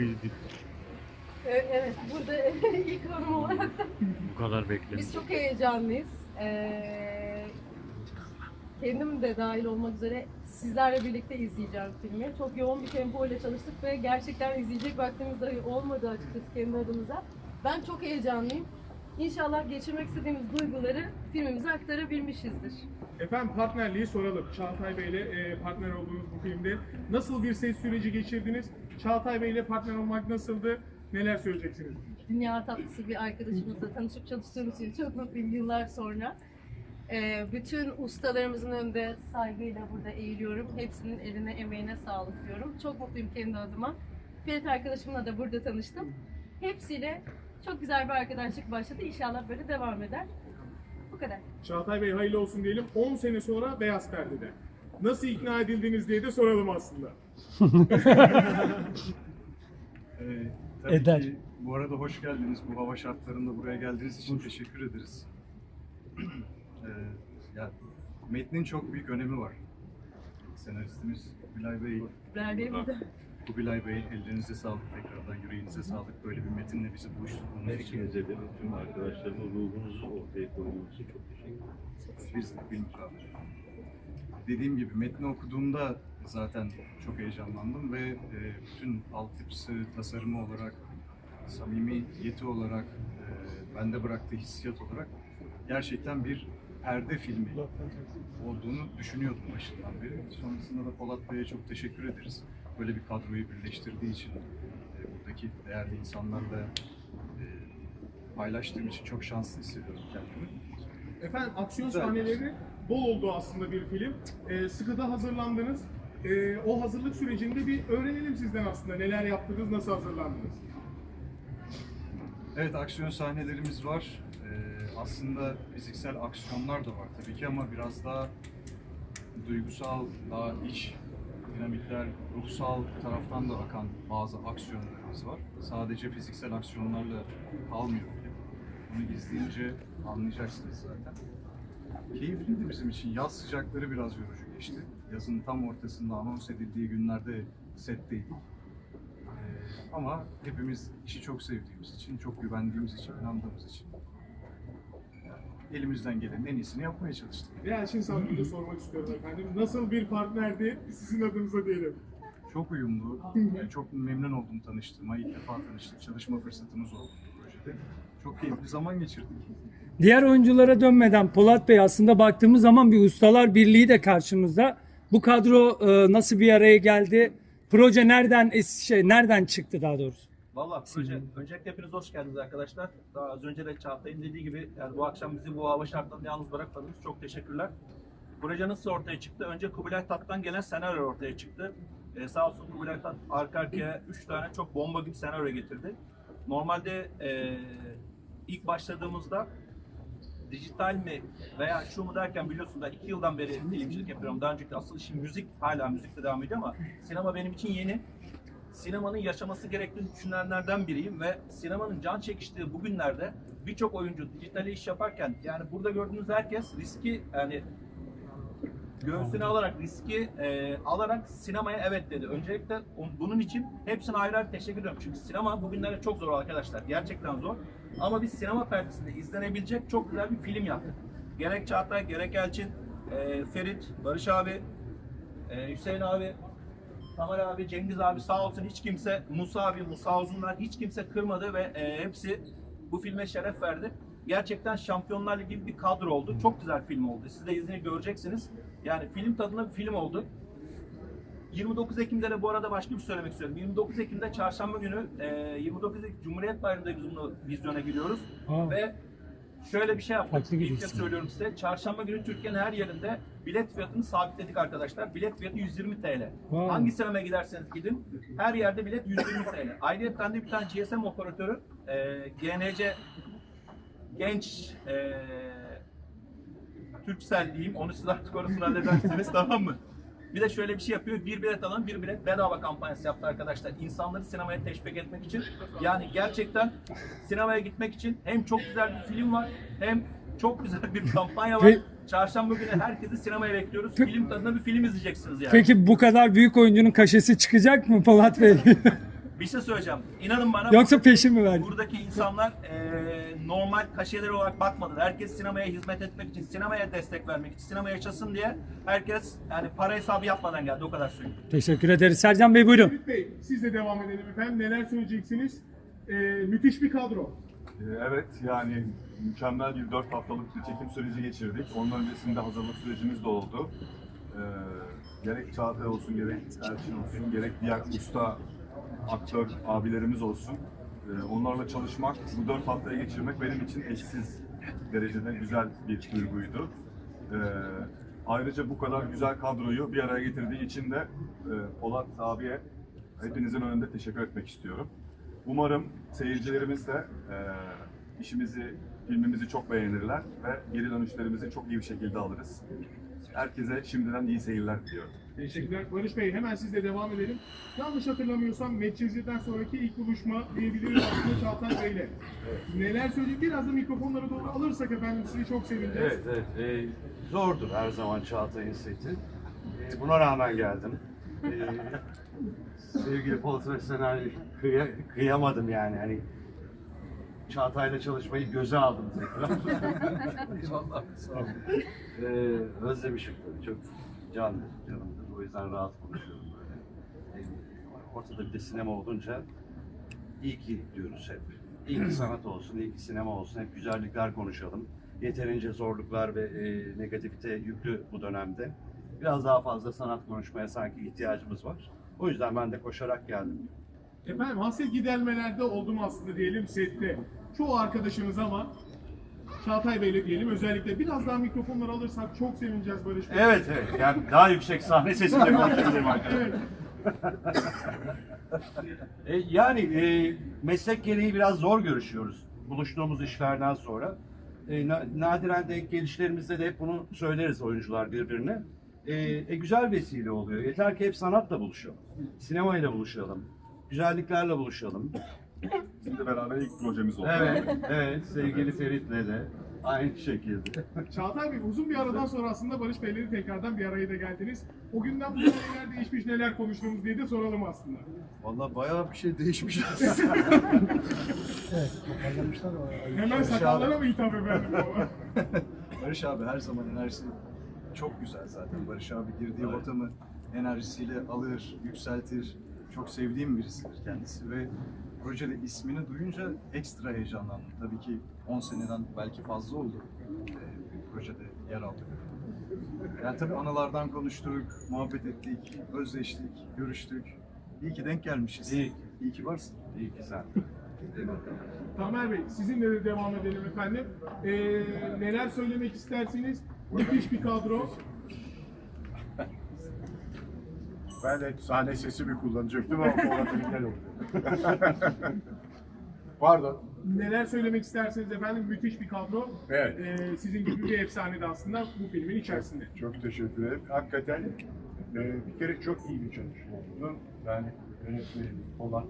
bir- E, Evet, burada ilk hanım olarak da bu kadar beklemiş. biz çok heyecanlıyız. Ee, kendim de dahil olmak üzere sizlerle birlikte izleyeceğim filmi. Çok yoğun bir tempo ile çalıştık ve gerçekten izleyecek vaktimiz dahi olmadı açıkçası kendi adımıza. Ben çok heyecanlıyım. İnşallah geçirmek istediğimiz duyguları filmimize aktarabilmişizdir. Efendim partnerliği soralım. Çağatay Bey ile e, partner olduğunuz bu filmde nasıl bir set süreci geçirdiniz? Çağatay Bey ile partner olmak nasıldı? Neler söyleyeceksiniz? dünya tatlısı bir arkadaşımızla tanışıp çalıştığımız için çok mutluyum yıllar sonra. Ee, bütün ustalarımızın önünde saygıyla burada eğiliyorum. Hepsinin eline emeğine sağlık diyorum. Çok mutluyum kendi adıma. Ferit arkadaşımla da burada tanıştım. Hepsiyle çok güzel bir arkadaşlık başladı. İnşallah böyle devam eder. Bu kadar. Çağatay Bey hayırlı olsun diyelim. 10 sene sonra Beyaz Perde'de. Nasıl ikna edildiniz diye de soralım aslında. Ee, tabii Eder. ki bu arada hoş geldiniz. Bu hava şartlarında buraya geldiğiniz için teşekkür ederiz. ee, ya, metnin çok büyük önemi var. Senaristimiz Kubilay Bey, Berbe'ye burada. Kubilay Bey ellerinize sağlık tekrardan yüreğinize sağlık. Böyle bir metinle bizi buluşturduğunuz için Hepinize de tüm arkadaşlarıma ruhunuzu ortaya koyduğunuz için çok teşekkür ederim. biz de bilmukabele. Dediğim gibi metni okuduğumda zaten çok heyecanlandım ve e, bütün altyapısı, tasarımı olarak, samimiyeti olarak, e, bende bıraktığı hissiyat olarak gerçekten bir perde filmi olduğunu düşünüyordum başından beri. Sonrasında da Polat Bey'e çok teşekkür ederiz. Böyle bir kadroyu birleştirdiği için, e, buradaki değerli insanlarla e, paylaştığım için çok şanslı hissediyorum kendimi. Efendim aksiyon Güzel. sahneleri bol oldu aslında bir film. E, sıkı da hazırlandınız. E, o hazırlık sürecinde bir öğrenelim sizden aslında. Neler yaptınız, nasıl hazırlandınız? Evet aksiyon sahnelerimiz var. Ee, aslında fiziksel aksiyonlar da var tabii ki ama biraz daha duygusal, daha iç dinamikler, ruhsal taraftan da akan bazı aksiyonlarımız var. Sadece fiziksel aksiyonlarla kalmıyor. Bunu izleyince anlayacaksınız zaten. Keyifliydi bizim için. Yaz sıcakları biraz yorucu geçti. Yazın tam ortasında anons edildiği günlerde setteydik. Ee, ama hepimiz işi çok sevdiğimiz için, çok güvendiğimiz için, inandığımız için elimizden gelenin en iyisini yapmaya çalıştık. Sandı'yı da sormak istiyorum efendim. Nasıl bir partnerdi sizin adınıza diyelim. Çok uyumlu, yani çok memnun oldum tanıştığıma. İlk defa tanıştık, çalışma fırsatımız oldu bu projede. Çok keyifli zaman geçirdik. Diğer oyunculara dönmeden Polat Bey aslında baktığımız zaman bir ustalar birliği de karşımızda. Bu kadro e, nasıl bir araya geldi? Proje nereden es- şey nereden çıktı daha doğrusu? Valla proje, öncelikle hepiniz hoş geldiniz arkadaşlar. Daha az önce de Çağatay'ın dediği gibi yani bu akşam bizi bu hava şartlarında yalnız bırakmadınız. Çok teşekkürler. Proje nasıl ortaya çıktı? Önce Kubilay Tat'tan gelen senaryo ortaya çıktı. Ee, sağ olsun Kubilay Tat arka arkaya 3 tane çok bomba gibi senaryo getirdi. Normalde ee, ilk başladığımızda dijital mi veya şu mu derken biliyorsun da iki yıldan beri filmcilik yapıyorum. Daha önceki asıl işim müzik, hala müzikte devam ediyor ama sinema benim için yeni sinemanın yaşaması gerektiğini düşünenlerden biriyim ve sinemanın can çekiştiği bugünlerde birçok oyuncu dijitali iş yaparken yani burada gördüğünüz herkes riski yani göğsüne alarak riski e, alarak sinemaya evet dedi. Öncelikle on- bunun için hepsine ayrı ayrı teşekkür ediyorum. Çünkü sinema bugünlerde çok zor arkadaşlar. Gerçekten zor. Ama biz sinema perdesinde izlenebilecek çok güzel bir film yaptık. Gerek Çağatay, gerek Elçin, e, Ferit, Barış abi, e, Hüseyin abi, Tamer abi, Cengiz abi sağ olsun hiç kimse, Musa abi, Musa Uzunlar hiç kimse kırmadı ve e, hepsi bu filme şeref verdi. Gerçekten Şampiyonlar Ligi gibi bir kadro oldu. Çok güzel film oldu. Siz de izini göreceksiniz. Yani film tadında bir film oldu. 29 Ekim'de de bu arada başka bir şey söylemek istiyorum. 29 Ekim'de çarşamba günü e, 29 Ekim Cumhuriyet Bayramı'nda biz bunu vizyona giriyoruz. Aa. Ve şöyle bir şey yaptık. Farklı İlk kez söylüyorum size. Çarşamba günü Türkiye'nin her yerinde bilet fiyatını sabitledik arkadaşlar. Bilet fiyatı 120 TL. Wow. Hangi sinemaya giderseniz gidin her yerde bilet 120 TL. Ayrıca de bir tane GSM operatörü e, GNC genç e, Türksel diyeyim. Onu siz artık orasını halledersiniz tamam mı? Bir de şöyle bir şey yapıyor. Bir bilet alan bir bilet bedava kampanyası yaptı arkadaşlar. İnsanları sinemaya teşvik etmek için. Yani gerçekten sinemaya gitmek için hem çok güzel bir film var hem çok güzel bir kampanya var. Çarşamba günü herkesi sinemaya bekliyoruz. Film tadında bir film izleyeceksiniz yani. Peki bu kadar büyük oyuncunun kaşesi çıkacak mı Polat Bey? Bir şey söyleyeceğim. İnanın bana Yoksa peşin mi verdin? buradaki insanlar eee, normal kaşeleri olarak bakmadılar. Herkes sinemaya hizmet etmek için, sinemaya destek vermek için, sinema yaşasın diye herkes yani para hesabı yapmadan geldi. O kadar söyleyeyim. Teşekkür ederiz. Sercan Bey buyurun. Ferit Bey siz de devam edelim efendim. Neler söyleyeceksiniz? Ee, müthiş bir kadro. Ee, Evet yani mükemmel bir 4 haftalık bir çekim süreci geçirdik. Onun öncesinde hazırlık sürecimiz de oldu. Ee, gerek Çağatay olsun, gerek Elçin olsun, gerek diğer usta aktör abilerimiz olsun. Ee, onlarla çalışmak, bu 4 haftayı geçirmek benim için eşsiz derecede güzel bir duyguydu. Ee, ayrıca bu kadar güzel kadroyu bir araya getirdiği için de e, Polat abiye hepinizin önünde teşekkür etmek istiyorum. Umarım seyircilerimiz de e, işimizi, filmimizi çok beğenirler ve geri dönüşlerimizi çok iyi bir şekilde alırız. Herkese şimdiden iyi seyirler diliyorum. Teşekkürler. Barış Bey hemen sizle devam edelim. Yanlış hatırlamıyorsam Medcezir'den sonraki ilk buluşma diyebiliriz aslında Çağatay Bey'le. Neler söyleyecek? Biraz da mikrofonlara doğru alırsak efendim sizi çok sevineceğiz. Evet, evet. Ee, zordur her zaman Çağatay'ın seti. Ee, buna rağmen geldim. Ee, sevgili Polat ve senaryo kıya- kıyamadım yani. Hani Çağatay'la çalışmayı göze aldım tekrar. Eyvallah. sağ olun. Ee, özlemişim tabii. Çok canlı, canımdır. O yüzden rahat konuşuyorum böyle. Ortada bir de sinema olunca iyi ki diyoruz hep. İyi ki sanat olsun, iyi ki sinema olsun. Hep güzellikler konuşalım. Yeterince zorluklar ve e, negatifite yüklü bu dönemde. Biraz daha fazla sanat konuşmaya sanki ihtiyacımız var. O yüzden ben de koşarak geldim. Efendim hasret gidermelerde oldum aslında diyelim sette. Çoğu arkadaşımız ama Çağatay Bey'le diyelim özellikle biraz daha mikrofonları alırsak çok sevineceğiz Barış Bey. Evet evet. Yani daha yüksek sahne sesinde konuşabilirim arkadaşlar. Evet. E, yani e, meslek gereği biraz zor görüşüyoruz buluştuğumuz işlerden sonra. E, na- nadiren denk gelişlerimizde de hep bunu söyleriz oyuncular birbirine. E, e, güzel vesile oluyor. Yeter ki hep sanatla buluşalım. Sinemayla buluşalım. Güzelliklerle buluşalım. Bizim de beraber ilk projemiz oldu. Evet, evet. Sevgili Ferit'le de aynı şekilde. Çağatay Bey uzun bir aradan sonra aslında Barış Bey'le tekrardan bir araya da geldiniz. O günden bugüne neler değişmiş, neler konuştuğumuz diye de soralım aslında. Vallahi bayağı bir şey değişmiş aslında. Hemen sakallara mı hitap efendim? Barış abi her zaman enerjisi çok güzel zaten. Barış abi girdiği ortamı enerjisiyle alır, yükseltir. Çok sevdiğim birisidir kendisi ve projede ismini duyunca ekstra heyecanlandım. Tabii ki 10 seneden belki fazla oldu e, bir projede yer aldık. Yani tabii anılardan konuştuk, muhabbet ettik, özleştik, görüştük. İyi ki denk gelmişiz. İyi. İyi ki varsın. İyi ki sen. Tamer Bey sizinle de devam edelim efendim. Ee, neler söylemek istersiniz? Müthiş bir kadro. Ben de sahne sesimi kullanacaktım ama Polat'ın engel oldu. Pardon. Neler söylemek isterseniz efendim müthiş bir kadro. Evet. Ee, sizin gibi bir efsane de aslında bu filmin içerisinde. Çok teşekkür ederim. Hakikaten e, bir kere çok iyi bir çalışma oldu. Yani yönetmenimiz Polat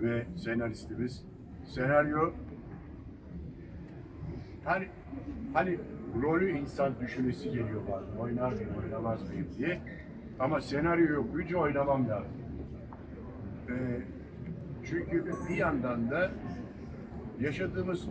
ve senaristimiz. Senaryo hani hani rolü insan düşünmesi geliyor bazen. Oynar mıyım, oynamaz mıyım diye. Ama senaryoyu okuyunca oynamam lazım. E, çünkü bir yandan da yaşadığımız